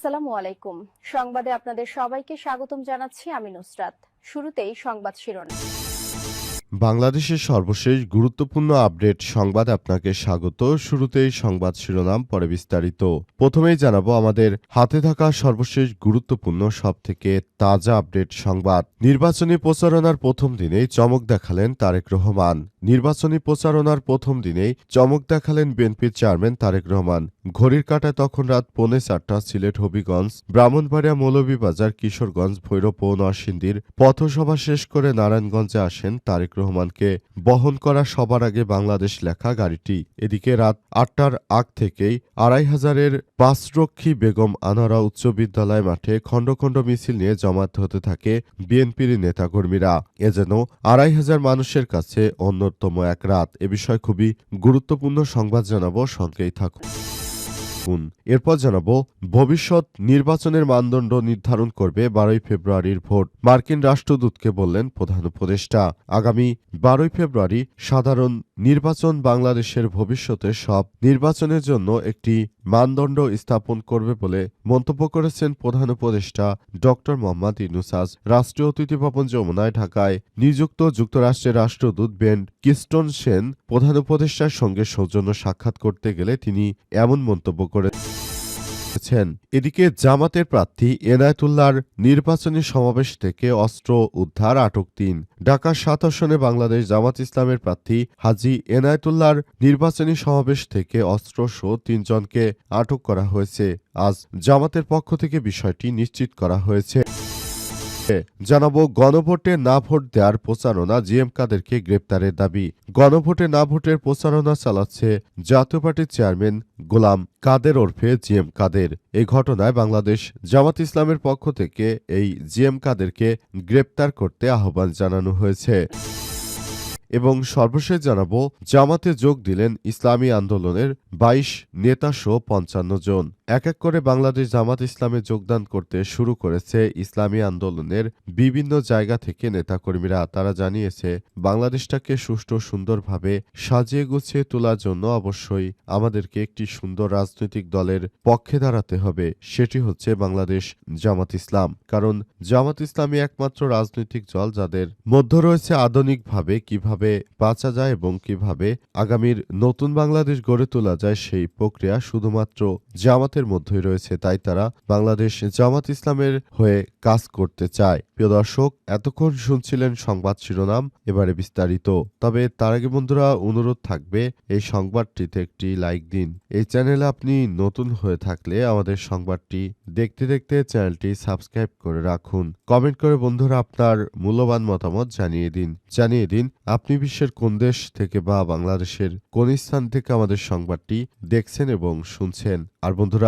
আসসালামু আলাইকুম। সংবাদে আপনাদের সবাইকে স্বাগতম জানাচ্ছি আমি নুসরাত। শুরুতেই সংবাদ শিরোনাম। বাংলাদেশের সর্বশেষ গুরুত্বপূর্ণ আপডেট সংবাদ আপনাকে স্বাগত। শুরুতেই সংবাদ শিরোনাম, পরে বিস্তারিত। প্রথমেই জানাব আমাদের হাতে থাকা সর্বশেষ গুরুত্বপূর্ণ, সবথেকে তাজা আপডেট সংবাদ। নির্বাচনী প্রচারণার প্রথম দিনেই চমক দেখালেন তারেক রহমান। নির্বাচনী প্রচারণার প্রথম দিনেই চমক দেখালেন বিএনপির চেয়ারম্যান তারেক রহমান। ঘড়ির কাটায় তখন রাত পৌনে চারটা সিলেট হবিগঞ্জ, ব্রাহ্মণবাড়িয়া মৌলভীবাজার, কিশোরগঞ্জ, ভৈরব ও নরসিংদীর পথসভা শেষ করে নারায়ণগঞ্জে আসেন তারেক রহমানকে। বহন করা সবার আগে বাংলাদেশ লেখা গাড়িটি। এদিকে রাত আটটার আগ থেকেই আড়াই হাজারের পাঁচরক্ষী বেগম আনারা উচ্চ বিদ্যালয় মাঠে খণ্ড খণ্ড মিছিল নিয়ে জমায়েত হতে থাকে বিএনপির নেতাকর্মীরা। এ যেন আড়াই হাজার মানুষের কাছে অন্যতম এক রাত। এ বিষয়ে খুবই গুরুত্বপূর্ণ সংবাদ জানাব, সঙ্গেই থাকুন থাকুন। এরপর জানাব, ভবিষ্যৎ নির্বাচনের মানদণ্ড নির্ধারণ করবে বারোই ফেব্রুয়ারির ভোট। মার্কিন রাষ্ট্রদূতকে বললেন প্রধান উপদেষ্টা। আগামী বারোই ফেব্রুয়ারি সাধারণ নির্বাচন বাংলাদেশের ভবিষ্যতে সব নির্বাচনের জন্য একটি মানদণ্ড স্থাপন করবে বলে মন্তব্য করেছেন প্রধান উপদেষ্টা ড মোহাম্মদ ইনুসাজ রাষ্ট্রীয় অতিথি ভবন যমুনায় ঢাকায় নিযুক্ত যুক্তরাষ্ট্রের রাষ্ট্রদূত বেন কিস্টন সেন প্রধান উপদেষ্টার সঙ্গে সৌজন্য সাক্ষাৎ করতে গেলে তিনি এমন মন্তব্য করেছেন। এদিকে জামাতের প্রার্থী এনায়েতুল্লাহর নির্বাচনী সমাবেশ থেকে অস্ত্র উদ্ধার আটক তিন। ঢাকার সাত আসনে বাংলাদেশ জামাত ইসলামের প্রার্থী হাজি এনায়তুল্লাহর নির্বাচনী সমাবেশ থেকে অস্ত্র সহ তিনজনকে আটক করা হয়েছে। আজ জামাতের পক্ষ থেকে বিষয়টি নিশ্চিত করা হয়েছে। জানাব, গণভোটে না ভোট দেওয়ার প্রচারণা জিএম কাদেরকে গ্রেপ্তারের দাবি। গণভোটে না ভোটের প্রচারণা চালাচ্ছে জাতীয় পার্টির চেয়ারম্যান গোলাম কাদের ওরফে জিএম কাদের। এই ঘটনায় বাংলাদেশ জামাত ইসলামের পক্ষ থেকে এই জিএম কাদেরকে গ্রেপ্তার করতে আহ্বান জানানো হয়েছে। এবং সর্বশেষ জানাব, জামাতে যোগ দিলেন ইসলামী আন্দোলনের বাইশ নেতাসহ পঞ্চান্ন জন। এক এক করে বাংলাদেশ জামাত ইসলামে যোগদান করতে শুরু করেছে ইসলামী আন্দোলনের বিভিন্ন জায়গা থেকে নেতাকর্মীরা। তারা জানিয়েছে, বাংলাদেশটাকে সুষ্ঠু সুন্দরভাবে সাজিয়ে গুছিয়ে তোলার জন্য অবশ্যই আমাদেরকে একটি সুন্দর রাজনৈতিক দলের পক্ষে দাঁড়াতে হবে। সেটি হচ্ছে বাংলাদেশ জামাত ইসলাম। কারণ জামাত ইসলামী একমাত্র রাজনৈতিক দল যাদের মধ্যে রয়েছে আধুনিকভাবে কীভাবে বাঁচা যায় এবং কীভাবে আগামীর নতুন বাংলাদেশ গড়ে তোলা যায় সেই প্রক্রিয়া শুধুমাত্র জামাতের মধ্যেই রয়েছে, তাই তারা বাংলাদেশ জামাত ইসলামের হয়ে কাজ করতে চায়। প্রিয় দর্শক, এতক্ষণ শুনছিলেন সংবাদ শিরোনাম, এবারে বিস্তারিত। তবে তার আগে বন্ধুরা, অনুরোধ থাকবে, এই সংবাদটিতে একটি লাইক দিন। এই চ্যানেলে আপনি নতুন হয়ে থাকলে আমাদের সংবাদটি দেখতে দেখতে চ্যানেলটি সাবস্ক্রাইব করে রাখুন। কমেন্ট করে বন্ধুরা আপনার মূল্যবান মতামত জানিয়ে দিন। জানিয়ে দিন, আপনি বিশ্বের কোন দেশ থেকে বা বাংলাদেশের কোন স্থান থেকে আমাদের সংবাদটি দেখছেন এবং শুনছেন। আর বন্ধুরা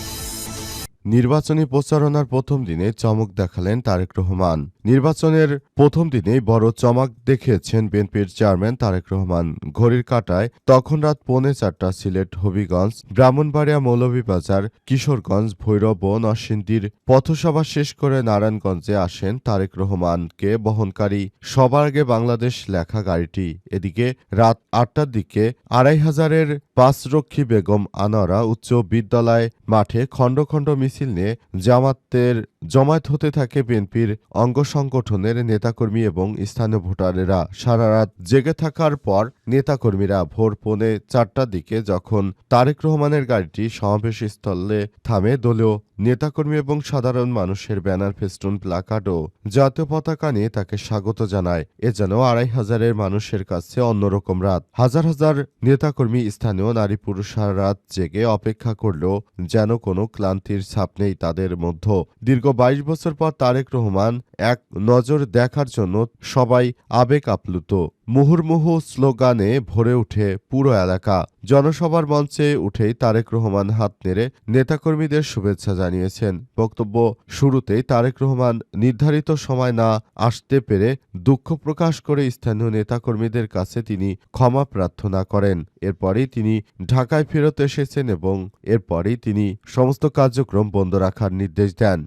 নির্বাচনী প্রচারণার প্রথম দিনে চমক দেখালেন তারেক রহমান। নির্বাচনের প্রথম দিনেই বড় চমক দেখিয়েছেন বিএনপির চেয়ারম্যান তারেক রহমান। ঘড়ির কাটায় তখন রাত পৌনে চারটা সিলেট হবিগঞ্জ, ব্রাহ্মণবাড়িয়া মৌলভীবাজার, কিশোরগঞ্জ, ভৈরব নরসিংদীর পথসভা শেষ করে নারায়ণগঞ্জে আসেন তারেক রহমানকে বহনকারী সবার আগে বাংলাদেশ লেখা গাড়িটি। এদিকে রাত আটটার দিকে আড়াই হাজারের পাঁচরক্ষী বেগম আনোয়ারা উচ্চ বিদ্যালয় মাঠে খণ্ড খণ্ড মিছিল নিয়ে জামাতের জমায়েত হতে থাকে বিএনপির অঙ্গ সংগঠনের নেতাকর্মী এবং স্থানীয় ভোটারেরা। সারা রাত জেগে থাকার পর নেতাকর্মীরা ভোর পৌনে চারটার দিকে যখন তারেক রহমানের গাড়িটি সমাবেশ স্থলে থামে, দলীয় নেতাকর্মী এবং সাধারণ মানুষের ব্যানার, ফেস্টুন, প্লাকার্ড ও জাতীয় পতাকা নিয়ে তাকে স্বাগত জানায়। এ যেন আড়াই হাজারের মানুষের কাছে অন্যরকম রাত। হাজার হাজার নেতাকর্মী, স্থানীয় নারী পুরুষ সারা রাত জেগে অপেক্ষা করলেও যেন কোনো ক্লান্তির ছাপ নেই তাদের মধ্য। দীর্ঘ বাইশ বছর পর তারেক রহমান এক নজর দেখার জন্য সবাই আবেগ আপ্লুত। মুহুর্মুহু স্লোগানে ভরে ওঠে পুরো এলাকা। জনসভার মঞ্চে উঠেই তারেক রহমান হাত নেড়ে নেতাকর্মীদের শুভেচ্ছা জানিয়েছেন। বক্তব্য শুরুতেই তারেক রহমান, নির্ধারিত সময় না আসতে পেরে দুঃখ প্রকাশ করে স্থানীয় নেতাকর্মীদের কাছে তিনি ক্ষমা প্রার্থনা করেন। এরপরই তিনি ঢাকায় ফেরত এসেছেন এবং এরপরই তিনি সমস্ত কার্যক্রম বন্ধ রাখার নির্দেশ দেন।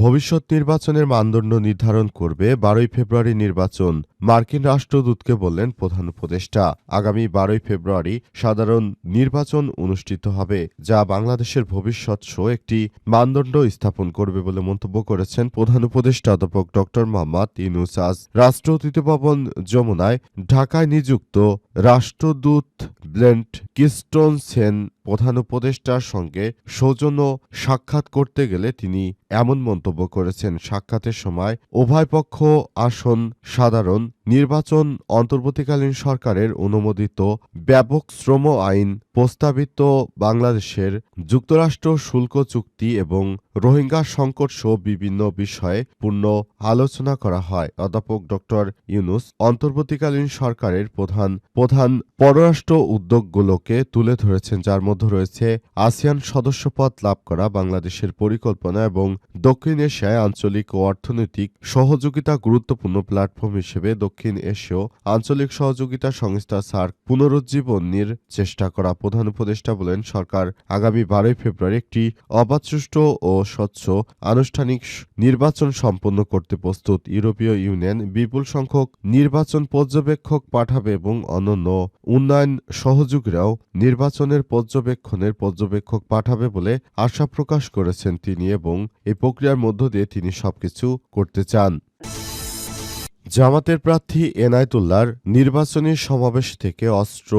ভবিষ্যৎ নির্বাচনের মানদণ্ড নির্ধারণ করবে বারোই ফেব্রুয়ারি নির্বাচন। মার্কিন রাষ্ট্রদূতকে বললেন প্রধান উপদেষ্টা, আগামী বারোই ফেব্রুয়ারি সাধারণ নির্বাচন অনুষ্ঠিত হবে, যা বাংলাদেশের ভবিষ্যৎ সহ একটি মানদণ্ড স্থাপন করবে বলে মন্তব্য করেছেন প্রধান উপদেষ্টা অধ্যাপক ড মোহাম্মদ ইউনুস আজ রাষ্ট্র ভবন যমুনায় ঢাকায় নিযুক্ত রাষ্ট্রদূত ব্লেন্ট কিস্টন সেন প্রধান উপদেষ্টার সঙ্গে সৌজন্য সাক্ষাৎ করতে গেলে তিনি এমন মন্তব্য করেছেন, সাক্ষাতের সময় উভয় পক্ষ আসন সাধারণ নির্বাচন অন্তর্বর্তীকালীন সরকারের অনুমোদিত ব্যাপক শ্রম আইন প্রস্তাবিত বাংলাদেশের যুক্তরাষ্ট্র শুল্ক চুক্তি এবং রোহিঙ্গা সংকট সহ বিভিন্ন বিষয়ে পূর্ণ আলোচনা করা হয়। অধ্যাপক ড ইউনুস অন্তর্বর্তীকালীন সরকারের প্রধান প্রধান পররাষ্ট্র উদ্যোগগুলোকে তুলে ধরেছেন, যার মধ্যে রয়েছে আসিয়ান সদস্যপদ লাভ করা, বাংলাদেশের পরিকল্পনা এবং দক্ষিণ এশিয়ায় আঞ্চলিক ও অর্থনৈতিক সহযোগিতা গুরুত্বপূর্ণ প্ল্যাটফর্ম হিসেবে দক্ষিণ এশীয় আঞ্চলিক সহযোগিতা সংস্থা সার্ক পুনরুজ্জীবনের চেষ্টা করা। প্রধান উপদেষ্টা বলেন, সরকার আগামী বারোই ফেব্রুয়ারি একটি অবাধ সুষ্ঠু ও স্বচ্ছ, আনুষ্ঠানিক নির্বাচন সম্পন্ন করতে প্রস্তুত ইউরোপীয় ইউনিয়ন বিপুল সংখ্যক নির্বাচন পর্যবেক্ষক পাঠাবে এবং অন্যান্য উন্নয়ন সহযোগীরাও নির্বাচনের পর্যবেক্ষণের পর্যবেক্ষক পাঠাবে বলে আশা প্রকাশ করেছেন তিনি এবং এই প্রক্রিয়ার মধ্য দিয়ে তিনি সবকিছু করতে চান। জামাতের প্রার্থী এনায়েতুল্লার নির্বাচনী সমাবেশ থেকে অস্ত্র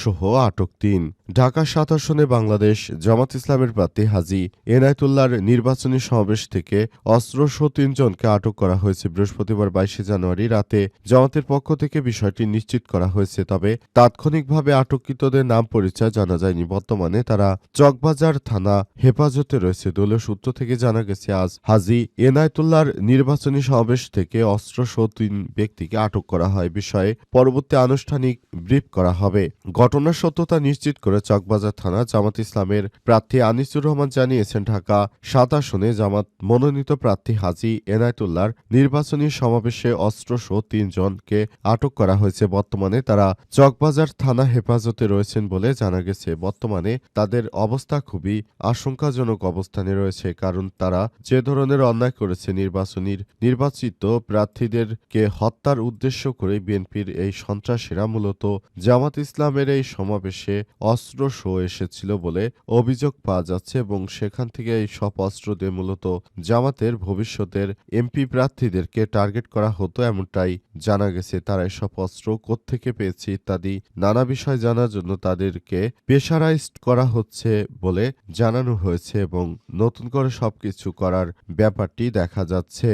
সহ আটক তিন। ঢাকা সাত আসনে বাংলাদেশ জামাত ইসলামের প্রার্থী হাজি এনায়েতুল্লার নির্বাচনী সমাবেশ থেকে অস্ত্রসহ তিনজনকে আটক করা হয়েছে। বৃহস্পতিবার বাইশে জানুয়ারি রাতে জামাতের পক্ষ থেকে বিষয়টি নিশ্চিত করা হয়েছে, তবে তাৎক্ষণিকভাবে আটককৃতদের নাম পরিচয় জানা যায়নি। বর্তমানে তারা চকবাজার থানা হেফাজতে রয়েছে। দলীয় সূত্র থেকে জানা গেছে, আজ হাজি এনায়েতুল্লার নির্বাচনী সমাবেশ থেকে অস্ত্রসহ তিন ব্যক্তিকে আটক করা হয়। বিষয়ে পরবর্তী আনুষ্ঠানিক ব্রিফ করা হবে। ঘটনার সত্যতা নিশ্চিত করে চকবাজার থানা জামাত ইসলামের প্রার্থী আনিসুর রহমান জানিয়েছেন, ঢাকা সাত আসনে জামাত মনোনীত প্রার্থী হাজি এনায়েতুল্লার নির্বাচনী সমাবেশে অস্ত্রসহ তিনজনকে আটক করা হয়েছে। বর্তমানে তারা চকবাজার থানা হেফাজতে রয়েছেন বলে জানা গেছে। বর্তমানে তাদের অবস্থা খুবই আশঙ্কাজনক অবস্থানে রয়েছে, কারণ তারা যে ধরনের অন্যায় করেছে নির্বাচনীর নির্বাচিত প্রার্থীদেরকে হত্যার উদ্দেশ্য করে বিএনপির এই সন্ত্রাসীরা মূলত জামাত ইসলামের এই সমাবেশে অস্ত্র শো এসেছিল বলে অভিযোগ পাওয়া যাচ্ছে এবং সেখান থেকে এই সব অস্ত্র দিয়ে মূলত জামাতের ভবিষ্যতের এমপি প্রার্থীদেরকে টার্গেট করা হতো এমনটাই জানা গেছে। তারা এসব অস্ত্র কোত্থেকে পেয়েছে ইত্যাদি নানা বিষয় জানার জন্য তাদেরকে প্রেশারাইজড করা হচ্ছে বলে জানানো হয়েছে এবং নতুন করে সবকিছু করার ব্যাপারটি দেখা যাচ্ছে।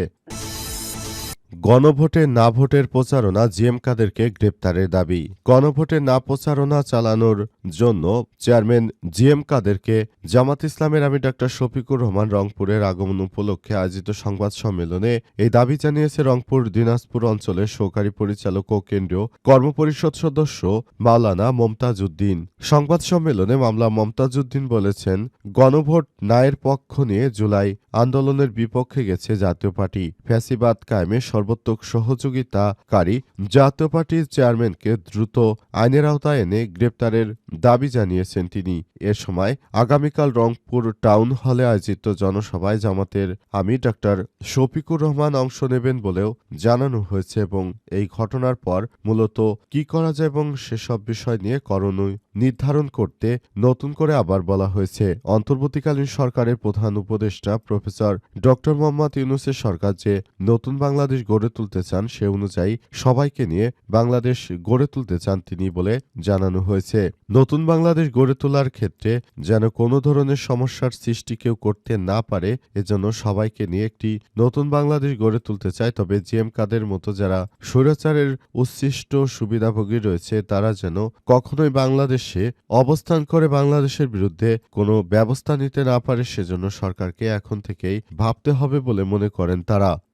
গণভোটে না ভোটের প্রচারণা জিএম কাদেরকে গ্রেপ্তারের দাবি। গণভোটে না প্রচারণা চালানোর জন্য চেয়ারম্যান জিএম কাদেরকে জামাত ইসলামের আমি ডাক্তার শফিকুর রহমান রংপুরের আগমন উপলক্ষে আয়োজিত সংবাদ সম্মেলনে এই দাবি জানিয়েছে রংপুর দিনাজপুর অঞ্চলের সহকারী পরিচালক ও কেন্দ্রীয় কর্মপরিষদ সদস্য মাওলানা মমতাজ উদ্দিন সংবাদ সম্মেলনে মামলা মমতাজ উদ্দিন বলেছেন, গণভোট নায়ের পক্ষ নিয়ে জুলাই আন্দোলনের বিপক্ষে গেছে জাতীয় পার্টি। ফ্যাসিবাদ কায়েমে সর্বোত্তক সহযোগিতাকারী জাতীয় পার্টির চেয়ারম্যানকে দ্রুত আইনের আওতায় এনে গ্রেপ্তারের দাবি জানিয়েছেন তিনি। এ সময় আগামীকাল রংপুর টাউন হলে আয়োজিত জনসভায় জামাতের আমি ডাক্তার শফিকুর রহমান অংশ নেবেন বলেও জানানো হয়েছে এবং এই ঘটনার পর মূলত কি করা যায় এবং সেসব বিষয় নিয়ে করণীয় নির্ধারণ করতে নতুন করে আবার বলা হয়েছে। অন্তর্বর্তীকালীন সরকারের প্রধান উপদেষ্টা প্রফেসর ড. মোহাম্মদ ইউনুসের সরকার যে নতুন বাংলাদেশ গড়ে তুলতে চান সে অনুযায়ী সবাইকে নিয়ে বাংলাদেশ গড়ে তুলতে চান তিনি বলে জানানো হয়েছে। নতুন বাংলাদেশ গড়ে তোলার ক্ষেত্রে যেন কোনো ধরনের সমস্যার সৃষ্টি কেউ করতে না পারে, এজন্য সবাইকে নিয়ে একটি নতুন বাংলাদেশ গড়ে তুলতে চায়। তবে জিএম কাদের মতো যারা স্বৈরাচারের উচ্ছিষ্ট সুবিধাভোগী রয়েছে, তারা যেন কখনোই বাংলাদেশে অবস্থান করে বাংলাদেশের বিরুদ্ধে কোনো ব্যবস্থা নিতে না পারে সেজন্য সরকারকে এখন থেকেই ভাবতে হবে বলে মনে করেন তারা।